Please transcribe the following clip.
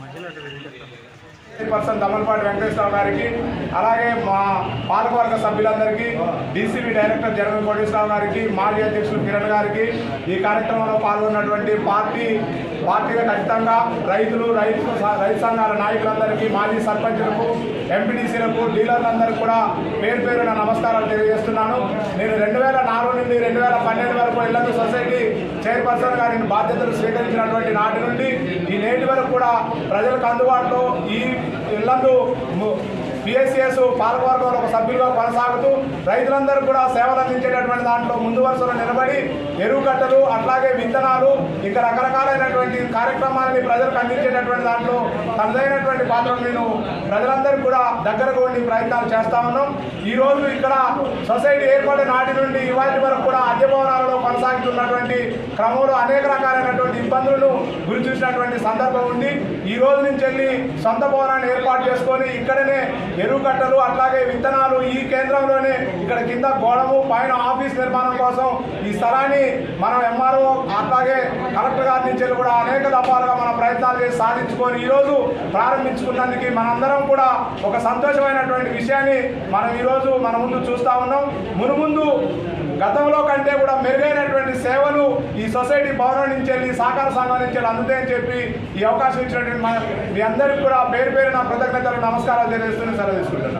मजेला chairperson Damalapati Venkateswararao గారికి అలాగే మా పాలకవర్గ సభ్యులందరికీ డీసీబీ డైరెక్టర్ జనరల్ కోటేశ్వరరావు గారికి మాజీ అధ్యక్షులు కిరణ్ గారికి ఈ కార్యక్రమంలో పాల్గొన్నటువంటి పార్టీ పార్టీగా ఖచ్చితంగా రైతులు రైతు రైతు సంఘాల నాయకులందరికీ మాజీ సర్పంచులకు ఎంపీడీసీలకు డీలర్లందరికీ కూడా పేరు పేరున నమస్కారాలు తెలియజేస్తున్నాను. నేను రెండు వేల నాలుగు నుండి రెండు వేల పన్నెండు వరకు ఇళ్ళకు సొసైటీ చైర్పర్సన్గా నేను బాధ్యతలు స్వీకరించినటువంటి నాటి నుండి ఈ నేటి వరకు కూడా ప్రజలకు అందుబాటులో ఈ ఇళ్ళకు పిఎస్సిఎస్ పాలకవర్గంలో ఒక సభ్యులుగా కొనసాగుతూ రైతులందరూ కూడా సేవలు అందించేటటువంటి దాంట్లో ముందు వరుసలో నిలబడి ఎరువు కట్టలు అట్లాగే విత్తనాలు ఇంకా రకరకాలైనటువంటి కార్యక్రమాలని ప్రజలకు అందించేటటువంటి దాంట్లో తనదైనటువంటి పాత్రను నేను ప్రజలందరికీ కూడా దగ్గరకు ఉండి ప్రయత్నాలు చేస్తా ఉన్నాం. ఈరోజు ఇక్కడ సొసైటీ ఏర్పడే నాటి నుండి ఇవాటి వరకు కూడా అద్దె భవనాలలో కొనసాగుతున్నటువంటి క్రమంలో అనేక రకాలైనటువంటి ఇబ్బందులను గురి చూసినటువంటి సందర్భం ఉంది. ఈ రోజు నుంచి వెళ్ళి సొంత భవనాన్ని ఏర్పాటు చేసుకొని ఇక్కడనే ఎరువుకట్టలు అట్లాగే విత్తనాలు ఈ కేంద్రంలోనే ఇక్కడ కింద గోడము పైన ఆఫీస్ నిర్మాణం కోసం ఈ స్థలాన్ని మనం ఎంఆర్ఓ అట్లాగే కలెక్టర్ గారి నుంచి కూడా అనేక దఫాలుగా మనం ప్రయత్నాలు చేసి సాధించుకొని ఈరోజు ప్రారంభించుకున్నందుకు మనందరం కూడా ఒక సంతోషమైనటువంటి విషయాన్ని మనం ఈరోజు మన ముందు చూస్తా ఉన్నాం. మునుముందు గతంలో కంటే కూడా మెరుగైనటువంటి సేవలు ఈ సొసైటీ భవనం నుంచి వెళ్ళి సహకార సంఘాల నుంచి అందుతాయని చెప్పి ఈ అవకాశం ఇచ్చినటువంటి మన- మీ అందరికీ కూడా పేరు పేరు నా కృతజ్ఞతలు నమస్కారాలు తెలియజేస్తూనే సెలవు తీసుకుంటున్నాను.